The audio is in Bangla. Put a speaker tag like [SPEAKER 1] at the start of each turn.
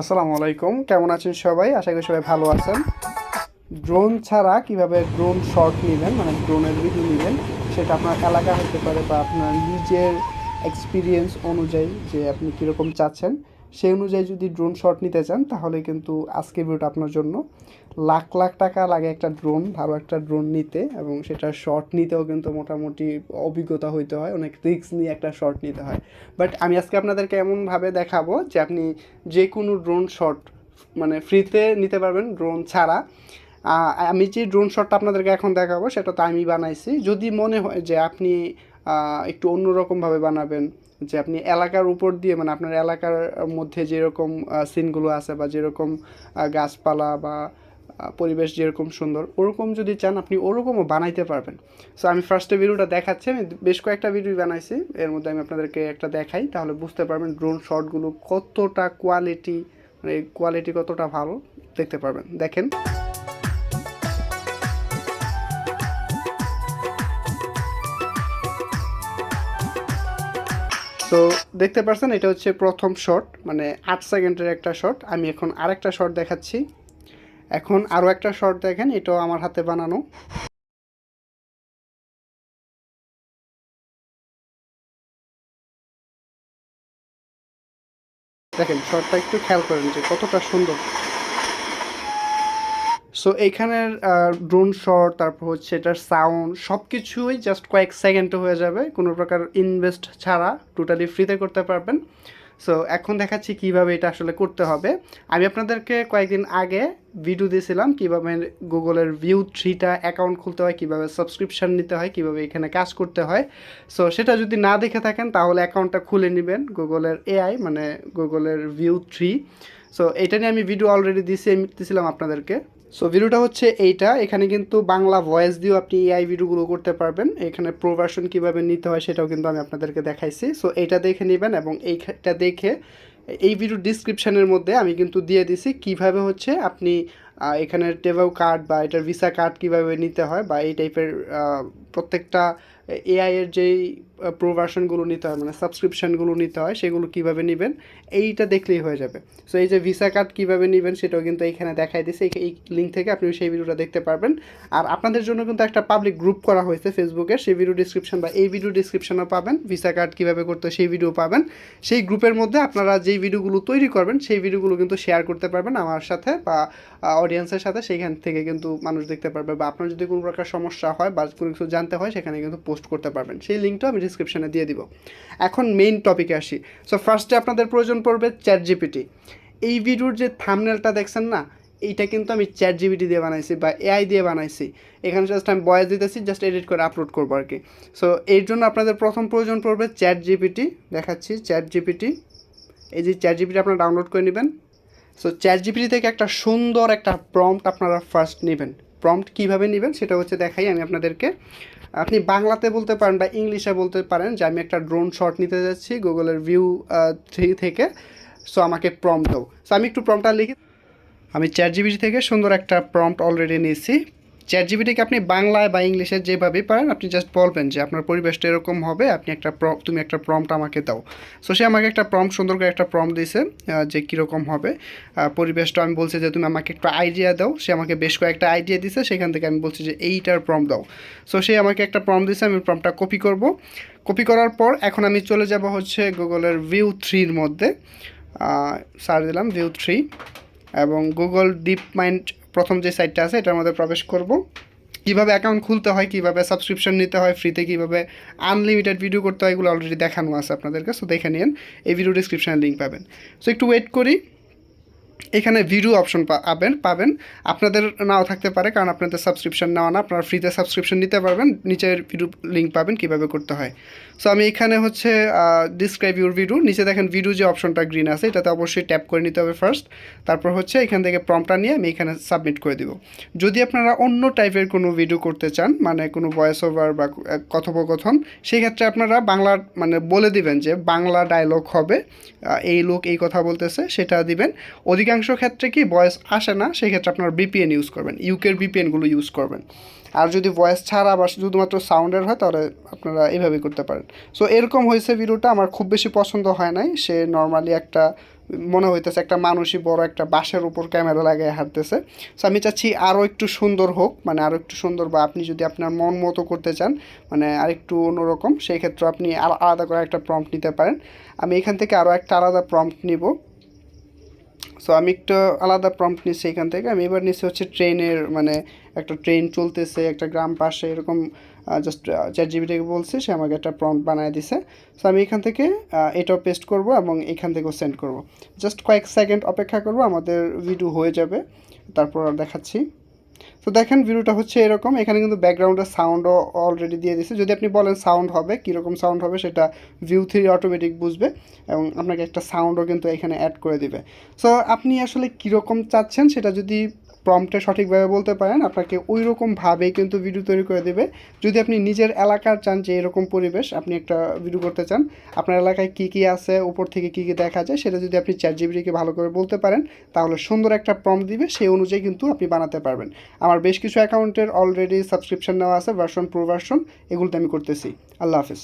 [SPEAKER 1] আসসালামু আলাইকুম। কেমন আছেন সবাই? আশা করি সবাই ভালো আছেন। ড্রোন ছাড়া কীভাবে ড্রোন শট নেবেন মানে ড্রোনের ভিডিও নেবেন, সেটা আপনার এলাকা হতে পারে বা আপনার নিজের এক্সপিরিয়েন্স অনুযায়ী যে আপনি কীরকম চাচ্ছেন, সেই অনুযায়ী যদি ড্রোন শট নিতে চান, তাহলে কিন্তু আজকের ভিডিওটা আপনার জন্য। লাখ লাখ টাকা লাগে একটা ড্রোন ভালো একটা ড্রোন নিতে এবং সেটা শট নিতেও কিন্তু মোটামুটি অভিজ্ঞতা হইতে হয়, অনেক রিস্ক নিয়ে একটা শট নিতে হয়। বাট আমি আজকে আপনাদেরকে এমনভাবে দেখাবো যে আপনি যে কোনো ড্রোন শট মানে ফ্রিতে নিতে পারবেন ড্রোন ছাড়া। আমি যে ড্রোন শটটা আপনাদেরকে এখন দেখাবো সেটা তো আমি বানাইছি। যদি মনে হয় যে আপনি একটু অন্যরকমভাবে বানাবেন, যে আপনি এলাকার উপর দিয়ে মানে আপনার এলাকার মধ্যে যেরকম সিনগুলো আছে বা যেরকম গাছপালা বা পরিবেশ যেরকম সুন্দর, ওরকম যদি চান আপনি ওরকমও বানাইতে পারবেন। সো আমি ফার্স্টে ভিডিওটা দেখাচ্ছি, আমি বেশ কয়েকটা ভিডিও বানাইছি, এর মধ্যে আমি আপনাদেরকে একটা দেখাই, তাহলে বুঝতে পারবেন ড্রোন শটগুলো কতটা কোয়ালিটি মানে কোয়ালিটি কতটা ভালো, দেখতে পারবেন। দেখেন। তো দেখতে পাচ্ছেন এটা হচ্ছে প্রথম শট মানে আট সেকেন্ডের একটা শট আমি এখন আরেকটা শট দেখাচ্ছি। এখন আরও একটা শর্ট দেখেন, এটাও আমার হাতে বানানো। দেখেন শর্টটা একটু খেয়াল করেন যে কতটা সুন্দর। সো এইখানের ড্রোন শট তারপর হচ্ছে এটার সাউন্ড সব কিছুই জাস্ট কয়েক সেকেন্ডে হয়ে যাবে। কোনো প্রকার ইনভেস্ট ছাড়া টোটালি ফ্রিতে করতে পারবেন। সো এখন দেখাচ্ছি কীভাবে এটা আসলে করতে হবে। আমি আপনাদেরকে কয়েকদিন আগে ভিডিও দিয়েছিলাম কীভাবে গুগলের ভিউ থ্রিটা অ্যাকাউন্ট খুলতে হয়, কীভাবে সাবস্ক্রিপশান নিতে হয়, কীভাবে এখানে কাজ করতে হয়। সো সেটা যদি না দেখে থাকেন, তাহলে অ্যাকাউন্টটা খুলে নেবেন গুগলের এআই মানে গুগলের ভিউ থ্রি সো এটা নিয়ে আমি ভিডিও অলরেডি দিয়েছি দিয়েছিলাম আপনাদেরকে। সো ভিডিওটা হচ্ছে এইটা। এখানে কিন্তু বাংলা ভয়েস দিয়েও আপনি এআই ভিডিওগুলো করতে পারবেন। এখানে প্রোভার্সন কীভাবে নিতে হয় সেটাও কিন্তু আমি আপনাদেরকে দেখাইছি। সো এইটা দেখে নেবেন এবং এইটা দেখে এই ভিডিও ডিসক্রিপশানের মধ্যে আমি কিন্তু দিয়ে দিছি কীভাবে হচ্ছে আপনি আহ, এখানের টেভাও কার্ড বা এটার ভিসা কার্ড কীভাবে নিতে হয় বা এই টাইপের প্রত্যেকটা এআইয়ের এর যেই প্রোভার্সনগুলো নিতে হয় মানে সাবস্ক্রিপশনগুলো নিতে হয়, সেগুলো কীভাবে নেবেন, এইটা দেখলেই হয়ে যাবে। সো এই যে ভিসা কার্ড কীভাবে নেবেন, সেটাও কিন্তু এখানে দেখাই দিছে এই- লিঙ্ক থেকে আপনি সেই ভিডিওটা দেখতে পারবেন। আর আপনাদের জন্য কিন্তু একটা পাবলিক গ্রুপ করা হয়েছে ফেসবুকে সেই ভিডিও ডিসক্রিপশন বা এই ভিডিও ডিসক্রিপশনও পাবেন ভিসা কার্ড কীভাবে করতে সেই ভিডিও পাবেন। সেই গ্রুপের মধ্যে আপনারা যেই ভিডিওগুলো তৈরি করবেন, সেই ভিডিওগুলো কিন্তু শেয়ার করতে পারবেন আমার সাথে বা অডিয়েন্সের সাথে সেইখান থেকে কিন্তু মানুষ দেখতে পারবে বা আপনার যদি কোনো প্রকার সমস্যা হয় বা কোনো কিছু জানতে হয়, সেখানে কিন্তু পোস্ট করতে পারবেন। সেই লিঙ্কটা আমি ডিসক্রিপশনে দিয়ে দিব। এখন মেইন টপিকে আসি। সো ফার্স্টে আপনাদের প্রয়োজন পড়বে চ্যাট জিপিটি এই ভিডিওর যে থামনেলটা দেখছেন না, এইটা কিন্তু আমি চ্যাট জিপিটি দিয়ে বানাইছি বা এআই দিয়ে বানাইছি। এখানে জাস্ট আমি বয়েস দিতেছি জাস্ট এডিট করে আপলোড করব আর কি। সো এর জন্য আপনাদের প্রথম প্রয়োজন পড়বে চ্যাট জিপিটি দেখাচ্ছি চ্যাট জিপিটি এই যে চ্যাট জিপিটি আপনারা ডাউনলোড করে নেবেন। সো চ্যাট জিপিটি থেকে একটা সুন্দর একটা প্রম্পট আপনারা ফার্স্ট নেবেন। প্রম্পট কীভাবে নেবেন সেটা হচ্ছে দেখাই, আমি আপনাদেরকে। আপনি বাংলাতে বলতে পারেন বা ইংলিশে বলতে পারেন, যে আমি একটা ড্রোন শট নিতে যাচ্ছি গুগলের ভিউ থ্রি থেকে সো আমাকে প্রম্পট দাও। সো আমি একটু প্রম্পটটা লিখি। আমি চ্যাট জিবিটি থেকে সুন্দর একটা প্রম্পট অলরেডি নিয়েছি। চ্যাট জিবিটিকে আপনি বাংলায় বা ইংলিশে যেভাবেই পারেন, আপনি জাস্ট বলবেন যে আপনার পরিবেশটা এরকম হবে, আপনি একটা তুমি একটা প্রম্পট আমাকে দাও। সো সে আমাকে একটা প্রম্পট সুন্দর করে একটা প্রম্পট দিয়েছে যে কীরকম হবে। পরিবেশটা আমি বলছি যে তুমি আমাকে একটা আইডিয়া দাও। সে আমাকে বেশ কয়েকটা আইডিয়া দিছে সেখান থেকে আমি বলছি যে এইটার প্রম্পট দাও। সো সে আমাকে একটা প্রম্পট দিয়েছে, আমি প্রম্পটটা কপি করব। কপি করার পর এখন আমি চলে যাব হচ্ছে গুগলের ভিউ থ্রির মধ্যে। সার দিলাম ভিউ থ্রি এবং গুগল ডিপ মাইন্ড প্রথম যে সাইটটা আছে, এটার মধ্যে প্রবেশ করব। কীভাবে অ্যাকাউন্ট খুলতে হয়, কীভাবে সাবস্ক্রিপশন নিতে হয় ফ্রিতে কীভাবে আনলিমিটেড ভিডিও করতে হয়, এগুলো অলরেডি দেখানো আছে আপনাদেরকে সো দেখে নিন। এই ভিডিও ডিসক্রিপশানে লিঙ্ক পাবেন। সো একটু ওয়েট করি। এখানে ভিডিও অপশন পাবেন পাবেন। আপনাদের নাও থাকতে পারে, কারণ আপনাদের সাবস্ক্রিপশন নেওয়া না। আপনারা ফ্রিতে সাবস্ক্রিপশন নিতে পারবেন, নিচের ভিডিও লিঙ্ক পাবেন কীভাবে করতে হয়। সো আমি এখানে হচ্ছে ডিসক্রাইব ইউর ভিডিও নিচে দেখেন ভিডিও যে অপশনটা গ্রিন আছে, এটাতে অবশ্যই ট্যাপ করে নিতে হবে ফার্স্ট তারপর হচ্ছে এখান থেকে প্রম্পটটা নিয়ে আমি এখানে সাবমিট করে দিব। যদি আপনারা অন্য টাইপের কোনো ভিডিও করতে চান মানে কোনো ভয়েস ওভার বা কথোপকথন সেই ক্ষেত্রে আপনারা বাংলা মানে বলে দিবেন যে বাংলা ডায়লগ হবে এই লোক এই কথা বলতেছে, সেটা দিবেন। অধিকাংশ ক্ষেত্রে কি ভয়েস আসে না সেই ক্ষেত্রে আপনারা বিপিএন ইউজ করবেন ইউকের বিপিএনগুলো ইউজ করবেন। আর যদি ভয়েস ছাড়া বা শুধুমাত্র সাউন্ডের হয়, তাহলে আপনারা এইভাবেই করতে পারেন। সো এরকম হয়েছে ভিডিওটা আমার খুব বেশি পছন্দ হয় নাই। সে নর্মালি একটা, মনে হইতেছে একটা মানুষই বড় একটা বাঁশের উপর ক্যামেরা লাগিয়ে হাঁটতেছে। সো আমি চাচ্ছি আরও একটু সুন্দর হোক মানে আরও একটু সুন্দর বা আপনি যদি আপনার মন মতো করতে চান মানে আরেকটু অন্যরকম সেই ক্ষেত্রে আপনি আলা- আলাদা করে একটা প্রম্পট নিতে পারেন। আমি এখান থেকে আরও একটা আলাদা প্রম্পট নিব। সো আমি একটু আলাদা প্রম্পট নিচ্ছি এখান থেকে। আমি এবার নিচ্ছি হচ্ছে ট্রেনের মানে একটা ট্রেন চলতেছে, একটা গ্রাম পাশে এরকম জাস্ট চ্যাট জিবিটাকে বলছি, সে আমাকে একটা প্রম্পট বানিয়ে দিছে। সো আমি এখান থেকে এটাও পেস্ট করব এবং এখান থেকেও সেন্ড করব। জাস্ট কয়েক সেকেন্ড অপেক্ষা করব, আমাদের ভিডিও হয়ে যাবে। তারপর দেখাচ্ছি। তো দেখেন ভিডিওটা হচ্ছে এরকম। এখানে কিন্তু ব্যাকগ্রাউন্ডের সাউন্ডও অলরেডি দিয়ে দিয়েছে। যদি আপনি বলেন সাউন্ড হবে, কীরকম সাউন্ড হবে সেটা ভিউ থ্রি অটোমেটিক বুঝবে এবং আপনাকে একটা সাউন্ডও কিন্তু এখানে অ্যাড করে দিবে। সো আপনি আসলে কীরকম চাচ্ছেন সেটা যদি প্রম্পটে সঠিকভাবে বলতে পারেন, আপনাকে ওই রকমভাবেই কিন্তু ভিডিও তৈরি করে দেবে। যদি আপনি নিজের এলাকার চান যে এরকম পরিবেশ, আপনি একটা ভিডিও করতে চান, আপনার এলাকায় কী কী আছে, উপর থেকে কী কী দেখা যায়, সেটা যদি আপনি চ্যাট জিবিটিকে ভালো করে বলতে পারেন, তাহলে সুন্দর একটা প্রম্পট দিবে, সেই অনুযায়ী কিন্তু আপনি বানাতে পারবেন। আমার বেশ কিছু অ্যাকাউন্টের অলরেডি সাবস্ক্রিপশন নেওয়া আছে ভার্সন প্রো ভার্সন এগুলোতে আমি করতেছি। আল্লাহ হাফিজ।